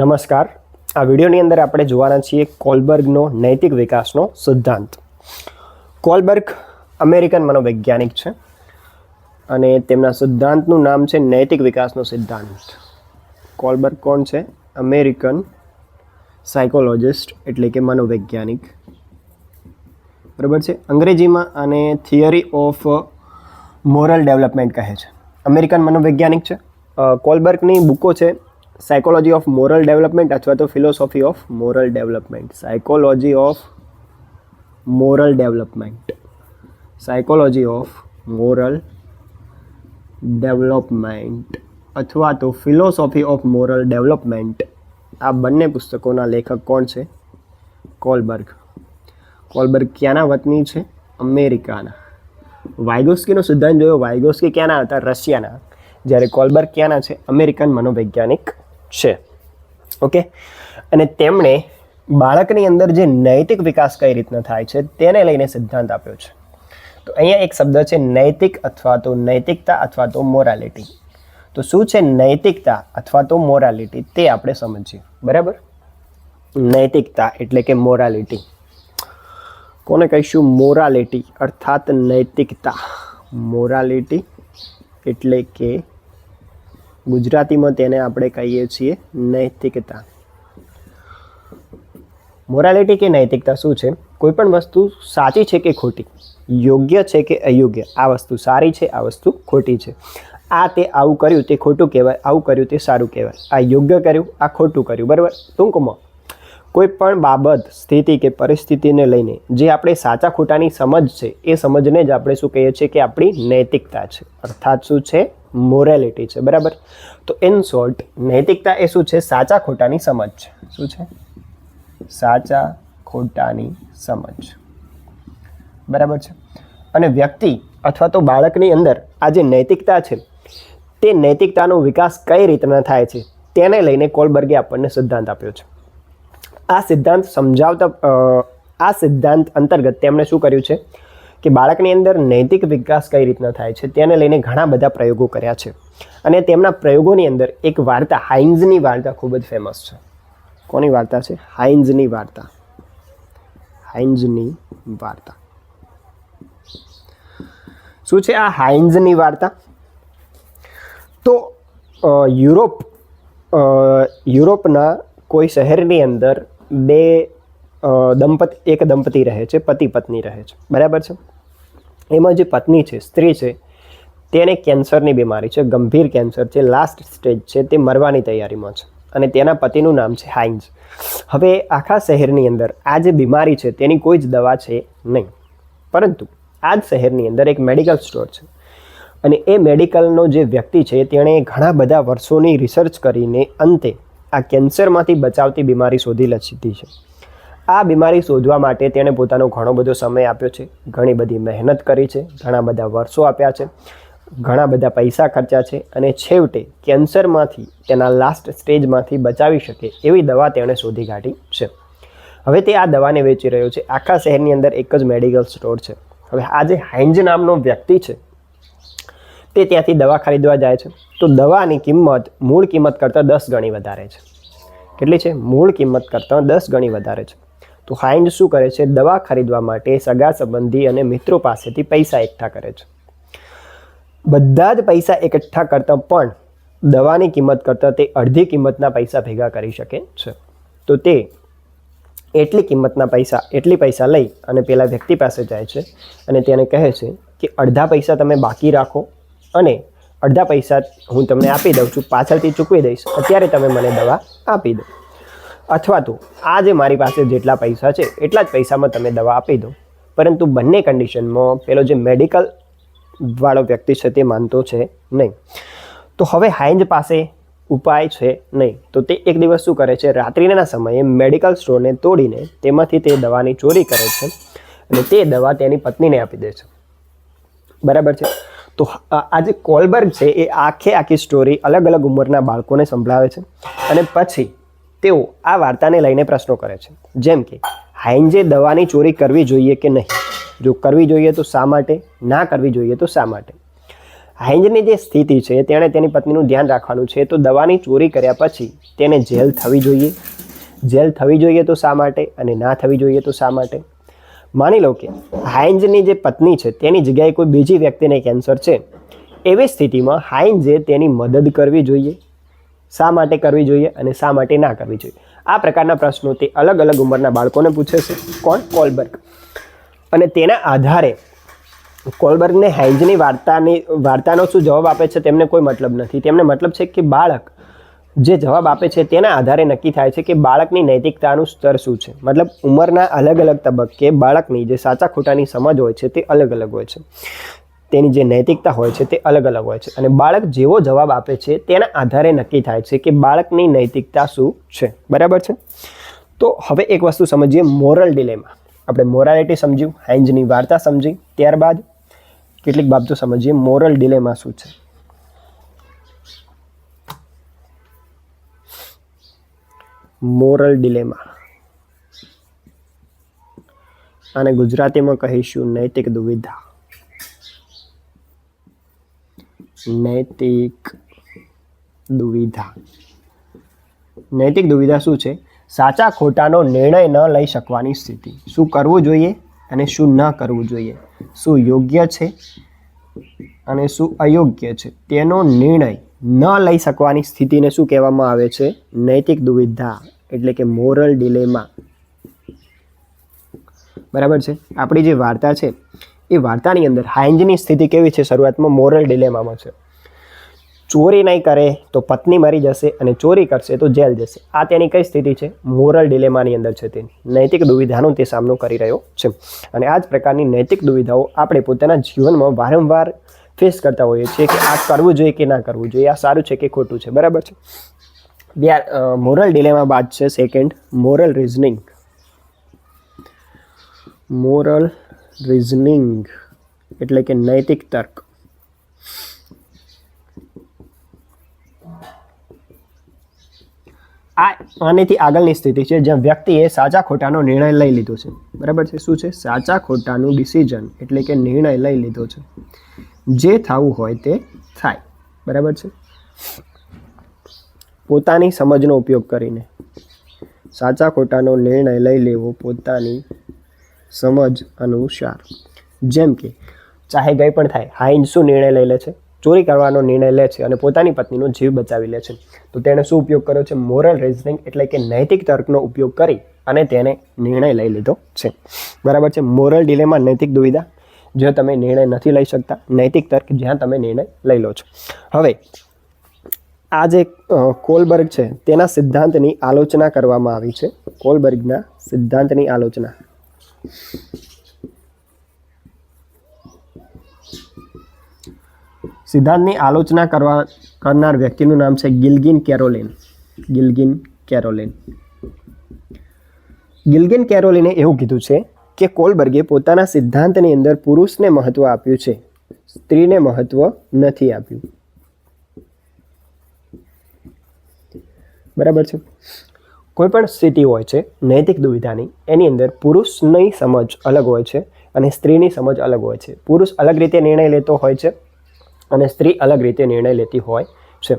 નમસ્કાર. આ વિડીયોની અંદર આપણે જોવાના છીએ કોલબર્ગનો નૈતિક વિકાસનો સિદ્ધાંત. કોલબર્ગ અમેરિકન મનોવૈજ્ઞાનિક છે અને તેમના સિદ્ધાંતનું નામ છે નૈતિક વિકાસનો સિદ્ધાંત. કોલબર્ગ કોણ છે? અમેરિકન સાયકોલોજિસ્ટ એટલે કે મનોવૈજ્ઞાનિક. બરાબર છે? અંગ્રેજીમાં આને થિયરી ઓફ મોરલ ડેવલપમેન્ટ કહે છે. અમેરિકન મનોવૈજ્ઞાનિક છે. કોલબર્ગની બુકો છે સાયકોલોજી ઓફ મોરલ ડેવલપમેન્ટ અથવા તો philosophy of moral development psychology of moral development psychology of moral development અથવા તો ફિલોસોફી ઓફ મોરલ ડેવલપમેન્ટ આ બંને પુસ્તકોના લેખક કોણ છે? કોલબર્ગ. કોલબર્ગ ક્યાંના વતની છે? અમેરિકાના. વાયગોસ્કીનો સિદ્ધાંત જોયો. વાયગોસ્કી ક્યાંના હતા? રશિયાના. જ્યારે કોલબર્ગ ક્યાંના છે? અમેરિકન મનોવૈજ્ઞાનિક છે. ઓકે અને તેમણે બાળકની અંદર જે નૈતિક વિકાસ કઈ રીતના થાય છે તેને લઈને સિદ્ધાંત આપ્યો છે. તો અહીંયા એક શબ્દ છે નૈતિક અથવા તો નૈતિકતા અથવા તો મોરાલિટી તો શું છે નૈતિકતા અથવા તો મોરાલિટી તે આપણે સમજીએ. બરાબર? નૈતિકતા એટલે કે મોરાલિટી કોને કહીશું? મોરાલિટી અર્થાત નૈતિકતા. મોરાલિટી એટલે કે ગુજરાતીમાં તેને આપણે કહીએ છીએ નૈતિકતા. મોરાલિટી કે નૈતિકતા શું છે? કોઈ પણ વસ્તુ સાચી છે કે ખોટી, યોગ્ય છે કે અયોગ્ય, આ વસ્તુ સારી છે, આ વસ્તુ ખોટી છે. આ તે આવું કર્યું, તે ખોટું કહેવાય, આવું કર્યું, તે સારું કહેવાય. આ યોગ્ય કર્યું, આ ખોટું કર્યું, બરાબર? ટૂંકમાં કોઈ પણ બાબત, સ્થિતિ કે પરિસ્થિતિને લઈને જે આપણે સાચા ખોટાની સમજ છે, એ સમજને જ આપણે શું કહીએ છીએ કે આપણી નૈતિકતા છે. અર્થાત શું છે? મોરેલિટી છે. બરાબર? તો ઇન શોર્ટ નૈતિકતા એ શું છે? સાચા ખોટાની સમજ છે. શું છે? સાચા ખોટાની સમજ બરાબર છે? અને વ્યક્તિ અથવા તો બાળકની અંદર આ જે નૈતિકતા છે, તે નૈતિકતાનો વિકાસ કઈ રીતના થાય છે, તેને લઈને કોલબર્ગે આપણને સિદ્ધાંત આપ્યો છે. આ સિદ્ધાંત સમજાવતા આ સિદ્ધાંત અંતર્ગત તેમણે શું કર્યું છે? કે બાળકની અંદર નૈતિક વિકાસ કઈ રીતના થાય છે તેને લઈને ઘણા બધા પ્રયોગો કર્યા છે. અને તેમના પ્રયોગોની અંદર એક વાર્તા, હાઇન્ઝની વાર્તા ખૂબ જ ફેમસ છે. કોની વાર્તા છે? હાઇન્ઝની વાર્તા. હાઇન્ઝની વાર્તા. શું છે આ હાઇન્ઝની વાર્તા? તો યુરોપ યુરોપના કોઈ શહેરની અંદર બે દંપતી, એક દંપતી રહે છે, પતિ પત્ની રહે છે. બરાબર છે? એમાં જે પત્ની છે, સ્ત્રી છે તેને કેન્સરની બીમારી છે, ગંભીર કેન્સર છે લાસ્ટ સ્ટેજ છે, તે મરવાની તૈયારીમાં છે. અને તેના પતિનું નામ છે હાઇન્ઝ હવે આખા શહેરની અંદર આ જે બીમારી છે, તેની કોઈ જ દવા છે નહીં. પરંતુ આ જ શહેરની અંદર એક મેડિકલ સ્ટોર છે. અને એ મેડિકલનો જે વ્યક્તિ છે, તેણે ઘણા બધા વર્ષોની રિસર્ચ કરીને અંતે આ કેન્સરમાંથી બચાવતી બીમારી શોધી લીધી છે. આ બીમારી શોધવા માટે તેણે પોતાનો ઘણો બધો સમય આપ્યો છે. ઘણી બધી મહેનત કરી છે, ઘણા બધા વર્ષો આપ્યા છે, ઘણા બધા પૈસા ખર્ચ્યા છે અને છેવટે કેન્સરમાંથી, તેના લાસ્ટ સ્ટેજમાંથી બચાવી શકે એવી દવા તેણે શોધી કાઢી છે. હવે તે આ દવાને વેચી રહ્યો છે. આખા શહેરની અંદર એક જ મેડિકલ સ્ટોર છે. હવે આ જે હાઇન્જ નામનો વ્યક્તિ છે તે ત્યાંથી દવા ખરીદવા જાય છે. તો દવાની કિંમત મૂળ કિંમત કરતાં દસ ગણી વધારે છે. કેટલી છે? મૂળ કિંમત કરતાં દસ ગણી વધારે છે. તો હાઇન્ડ શું કરે છે? દવા ખરીદવા માટે સગા સંબંધી અને મિત્રો પાસેથી પૈસા એકઠા કરે છે. બધા જ પૈસા એકઠા કરતાં પણ દવાની કિંમત કરતાં તે અડધી કિંમતના પૈસા ભેગા કરી શકે છે. તો તે એટલી કિંમતના પૈસા, એટલી પૈસા લઈ અને પેલા વ્યક્તિ પાસે જાય છે અને તેને કહે છે કે અડધા પૈસા તમે બાકી રાખો અને અડધા પૈસા હું તમને આપી દઉં છું, પાછળથી ચૂકવી દઈશ. અત્યારે તમે મને દવા આપી દો. અથવા તો આ જે મારી પાસે જેટલા પૈસા છે, એટલા જ પૈસામાં તમે દવા આપી દો. પરંતુ બંને કન્ડિશનમાં પેલો જે મેડિકલ વાળો વ્યક્તિ છે તે માનતો છે નહીં. તો હવે હાઇન્જ પાસે ઉપાય છે નહીં. તો તે એક દિવસ શું કરે છે, રાત્રિના સમયે મેડિકલ સ્ટોરને તોડીને તેમાંથી તે દવાની ચોરી કરે છે અને તે દવા તેની પત્નીને આપી દે છે. બરાબર છે? તો આ જે કોલબર્ગ છે, એ આખે આખી સ્ટોરી અલગ અલગ ઉંમરના બાળકોને સંભળાવે છે અને પછી તેઓ આ વાર્તાને લઈને પ્રશ્નો કરે છે. જેમ કે હાઇન્જે દવાની ચોરી કરવી જોઈએ કે નહીં? જો કરવી જોઈએ તો શા માટે? ના કરવી જોઈએ તો શા માટે? હાઇન્જની જે સ્થિતિ છે, તેણે તેની પત્નીનું ધ્યાન રાખવાનું છે. તો દવાની ચોરી કર્યા પછી તેને જેલ થવી જોઈએ. જેલ થવી જોઈએ તો શા માટે અને ના થવી જોઈએ તો શા માટે? માની લો કે હાઇન્જની જે પત્ની છે, તેની જગ્યાએ કોઈ બીજી વ્યક્તિને કેન્સર છે, એવી સ્થિતિમાં હાઇન્જે તેની મદદ કરવી જોઈએ. શા માટે કરવી જોઈએ અને શા માટે ના કરવી જોઈએ? આ પ્રકારના પ્રશ્નો તે અલગ અલગ ઉંમરના બાળકોને પૂછે છે. કોણ? કોલબર્ગ. અને તેના આધારે કોલબર્ગને હાઇન્જની વાર્તાની, વાર્તાનો શું જવાબ આપે છે, તેમને કોઈ મતલબ નથી. તેમને મતલબ છે કે બાળક જે જવાબ આપે છે તેના આધારે નક્કી થાય છે કે બાળકની નૈતિકતાનું સ્તર શું છે. મતલબ ઉંમરના અલગ અલગ તબક્કે બાળકની જે સાચા ખોટાની સમજ હોય છે તે અલગ અલગ હોય છે. તેની જે નૈતિકતા હોય છે તે અલગ અલગ હોય છે. અને બાળક જેવો જવાબ આપે છે તેના આધારે નક્કી થાય છે કે બાળકની નૈતિકતા શું છે. બરાબર છે? તો હવે એક વસ્તુ સમજીએ મોરલ ડિલેમાં. આપણે મોરાલિટી સમજ્યું, હાઇન્જની વાર્તા સમજી, ત્યારબાદ કેટલીક બાબતો સમજીએ, મોરલ ડિલેમાં શું છે? Moral dilemma. અને ગુજરાતીમાં કહીશું નૈતિક દુવિધા. નૈતિક દુવિધા. નૈતિક દુવિધા શું છે? સાચા ખોટાનો નિર્ણય ન લઈ શકવાની સ્થિતિ. શું કરવું જોઈએ અને શું ન કરવું જોઈએ? શું યોગ્ય છે અને શું અયોગ્ય છે? તેનો નિર્ણય ન લઈ શકવાની સ્થિતિને શું કહેવામાં આવે છે? નૈતિક દુવિધા. એટલે કે મોરલ ડિલેમા. બરાબર છે? આપણી જે વાર્તા છે, એ વાર્તાની અંદર હાઇન્જની સ્થિતિ કેવી છે શરૂઆતમાં? મોરલ ડિલેમામાં છે. ચોરી નહીં કરે તો પત્ની મરી જશે અને ચોરી કરશે તો જેલ જશે. આ તેની કઈ સ્થિતિ છે? મોરલ ડિલેમાની અંદર છે તેની. નૈતિક દુવિધાનો તે સામનો કરી રહ્યો છે. અને આ જ પ્રકારની નૈતિક દુવિધાઓ આપણે પોતાના જીવનમાં વારંવાર ફેસ કરતા હોઈએ છીએ કે આ કરવું જોઈએ કે ના કરવું જોઈએ. આ સારું છે કે ખોટું છે. બરાબર છે? બે મોરલ ડિલેમા બાદ છે second moral reasoning moral reasoning એટલે કે નૈતિક તર્ક. આ આનેથી આગળની સ્થિતિ છે, જ્યાં વ્યક્તિએ સાચા ખોટાનો નિર્ણય લઈ લીધો છે. બરાબર છે? શું છે? સાચા ખોટાનું ડિસિઝન એટલે કે નિર્ણય લઈ લીધો છે. જે થવું હોય તે થાય. બરાબર છે? પોતાની સમજનો ઉપયોગ કરીને. સાચા ખોટાનો નિર્ણય લઈ લેવો પોતાની સમજ અનુસાર. જેમ કે, ચાહે કંઈ પણ થાય, હાઈન શું નિર્ણય લઈ લે છે? ચોરી કરવાનો નિર્ણય લે છે અને પોતાની પત્નીનો જીવ બચાવી લે છે. તો તેણે શું ઉપયોગ કર્યો છે? મોરલ રિઝનિંગ એટલે કે નૈતિક તર્કનો ઉપયોગ કરી અને તેને નિર્ણય લઈ લીધો છે. બરાબર છે? મોરલ ડિલેમાં નૈતિક દુવિધા? જ્યાં તમે નિર્ણય નથી લઈ શકતા, નૈતિક તર્ક જ્યાં તમે નિર્ણય લઈ લો છો. હવે આ જે કોલબર્ગ છે, તેના સિદ્ધાંતની આલોચના કરવામાં આવી છે. કોલબર્ગના સિદ્ધાંતની આલોચના. સિદ્ધાંતની આલોચના કરવા, કરનાર વ્યક્તિનું નામ છે ગિલગિન કેરોલિન. ગિલગિન કેરોલિન. ગિલગિન કેરોલિને એવું કીધું છે કે કોલબર્ગે પોતાના સિદ્ધાંતની અંદર પુરુષને મહત્વ આપ્યું છે. સ્ત્રીને મહત્વ નથી આપ્યું. બરાબર છે? કોઈ પણ સ્થિતિ હોય છે, નૈતિક દુવિધાની, એની અંદર પુરુષની સમજ અલગ હોય છે અને સ્ત્રીની સમજ અલગ હોય છે. પુરુષ અલગ રીતે નિર્ણય લેતો હોય છે અને સ્ત્રી અલગ રીતે નિર્ણય લેતી હોય છે.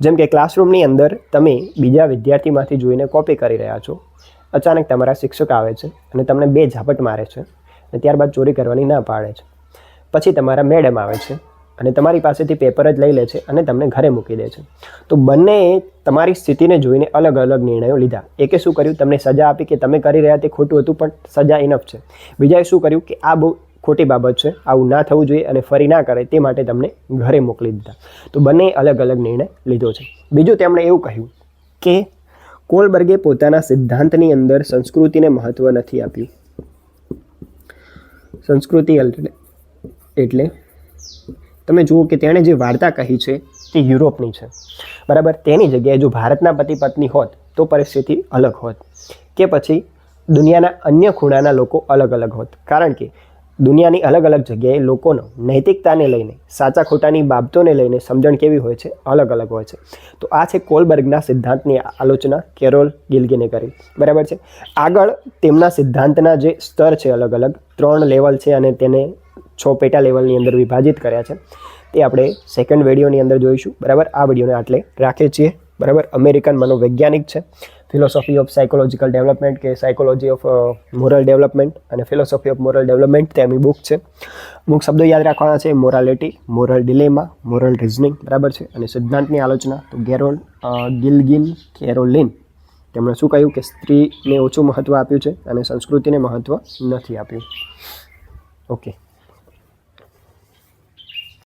જેમ કે ક્લાસરૂમની અંદર તમે બીજા વિદ્યાર્થીમાંથી જોઈને કોપી કરી રહ્યા છો. અચાનક તમારા શિક્ષક આવે છે અને તમને બે ઝાપટ મારે છે અને ત્યારબાદ ચોરી કરવાની ના પાડે છે. પછી તમારા મેડમ આવે છે અને તમારી પાસેથી પેપર જ લઈ લે છે અને તમને ઘરે મૂકી દે છે. તો બંનેએ તમારી સ્થિતિને જોઈને અલગ અલગ નિર્ણયો લીધા. એકે શું કર્યું? તમને સજા આપી કે તમે કરી રહ્યા તે ખોટું હતું, પણ સજા ઇનફ છે. બીજાએ શું કર્યું? કે આ બહુ ખોટી બાબત છે, આવું ના થવું જોઈએ અને ફરી ના કરે તે માટે તમને ઘરે મોકલી દીધા. તો બંને અલગ અલગ નિર્ણય લીધો છે. બીજું તેમણે એવું કહ્યું કે કોલબર્ગે પોતાના સિદ્ધાંતની અંદર સંસ્કૃતિને મહત્ત્વ નથી આપ્યું. સંસ્કૃતિ એટલે તમે જુઓ કે તેણે જે વાર્તા કહી છે તે યુરોપની છે. બરાબર? તેની જગ્યાએ જો ભારતના પતિ પત્ની હોત, તો પરિસ્થિતિ અલગ હોત. કે પછી દુનિયાના અન્ય ખૂણાના લોકો અલગ અલગ હોત. કારણ કે દુનિયાની અલગ અલગ જગ્યાએ લોકોનો નૈતિકતાને લઈને, સાચા ખોટાની બાબતોને લઈને સમજણ કેવી હોય છે? અલગ અલગ હોય છે. તો આ છે કોલબર્ગના સિદ્ધાંતની આલોચના કેરોલ ગિલગીને કરી. બરાબર છે? આગળ તેમના સિદ્ધાંતના જે સ્તર છે અલગ અલગ, ત્રણ લેવલ છે અને તેને છ પેટા લેવલની અંદર વિભાજિત કર્યા છે. તે આપણે સેકન્ડ વિડીયોની અંદર જોઈશું. બરાબર? આ વિડીયોને આટલે રાખીએ છીએ. બરાબર? અમેરિકન મનોવૈજ્ઞાનિક છે. ફિલોસોફી ઓફ સાયકોલોજીકલ ડેવલપમેન્ટ કે સાયકોલોજી ઓફ મોરલ ડેવલપમેન્ટ અને ફિલોસોફી ઓફ મોરલ ડેવલપમેન્ટ તેમની બુક છે. અમુક શબ્દો યાદ રાખવાના છે. Morality moral dilemma moral reasoning બરાબર છે? અને સિદ્ધાંતની આલોચના તો ગેરોલ ગિલગિન કેરોલિન. તેમણે શું કહ્યું કે સ્ત્રીને ઓછું મહત્ત્વ આપ્યું છે અને સંસ્કૃતિને મહત્ત્વ નથી આપ્યું. ઓકે.